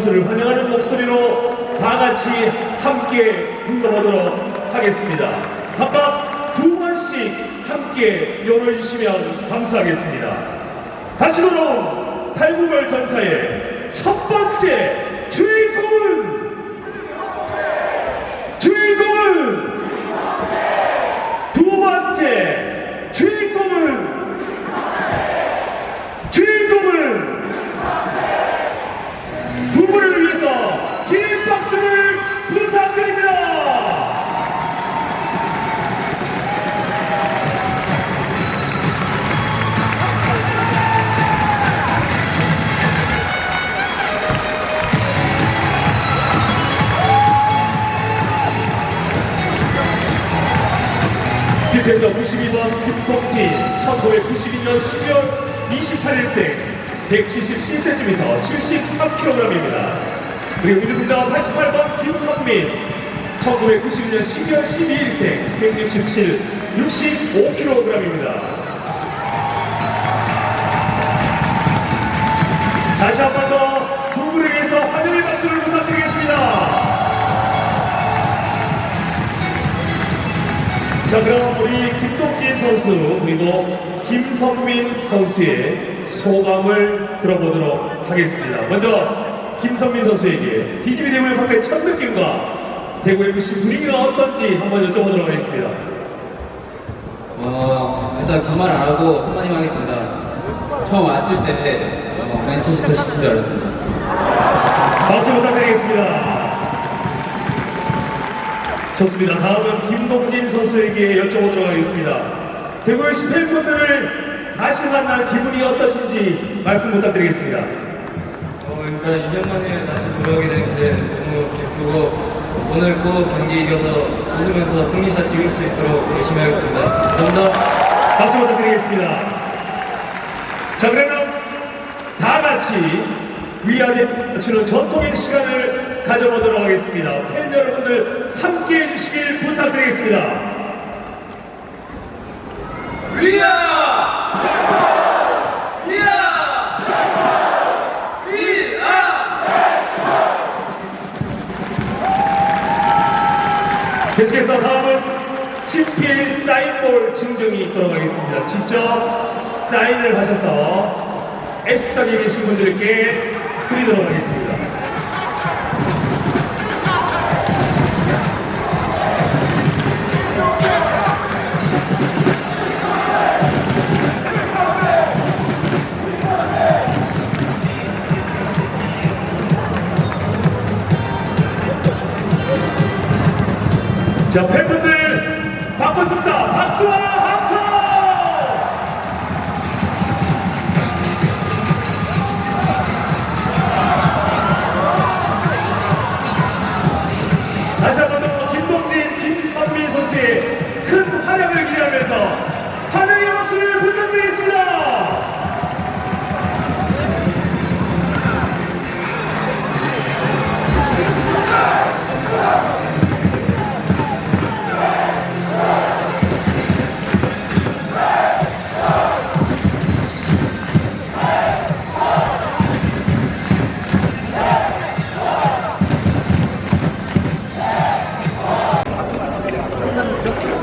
선수를 환영하는 목소리로 다 같이 함께 불러보도록 하겠습니다. 각각 두 번씩 함께 열어주시면 감사하겠습니다. 다시 돌아온 탈구벌 전사의 첫 번째 김태경 92번 김동진 1992년 12월 28일생 177cm 73kg입니다. 그리고 미드필더 88번 김성민 1992년 12월 12일생 167 65kg입니다. 자 그럼 우리 김동진 선수 그리고 김성민 선수의 소감을 들어보도록 하겠습니다. 먼저 김성민 선수에게 DGB 대구의 밖에 첫 느낌과 대구 FC 분위기가 어떤지 한번 여쭤보도록 하겠습니다. 어, 일단 긴말 안 하고 한마디만 하겠습니다. 처음 왔을 때 어, 맨체스터 시티인 줄 알았습니다. 박수 부탁드리겠습니다. 좋습니다. 다음은 김동진 선수에게 여쭤보도록 하겠습니다. 대구 FC 팬분들을 다시 만난 기분이 어떠신지 말씀 부탁드리겠습니다. 어, 일단 2년 만에 다시 돌아오게 되는데 너무 기쁘고 오늘 꼭 경기 이겨서 웃으면서 승리샷 찍을 수 있도록 열심히 하겠습니다. 감사합니다. 박수 부탁드리겠습니다. 자, 그러면 다 같이 위아래 맞추는 전통의 시간을 가져보도록 하겠습니다. 팬 여러분들 함께 해주시길 부탁드리겠습니다. 계속해서 다음은 친필 사인볼 증정이 있도록 하겠습니다. 직접 사인을 하셔서 S석에 계신 분들께 드리도록 하겠습니다. 자, 팬분들 바꿔줍니다. 박수와 함성! 다시 한 번 더 김동진, 김선민 선수의 큰 활약을 기대하면서 구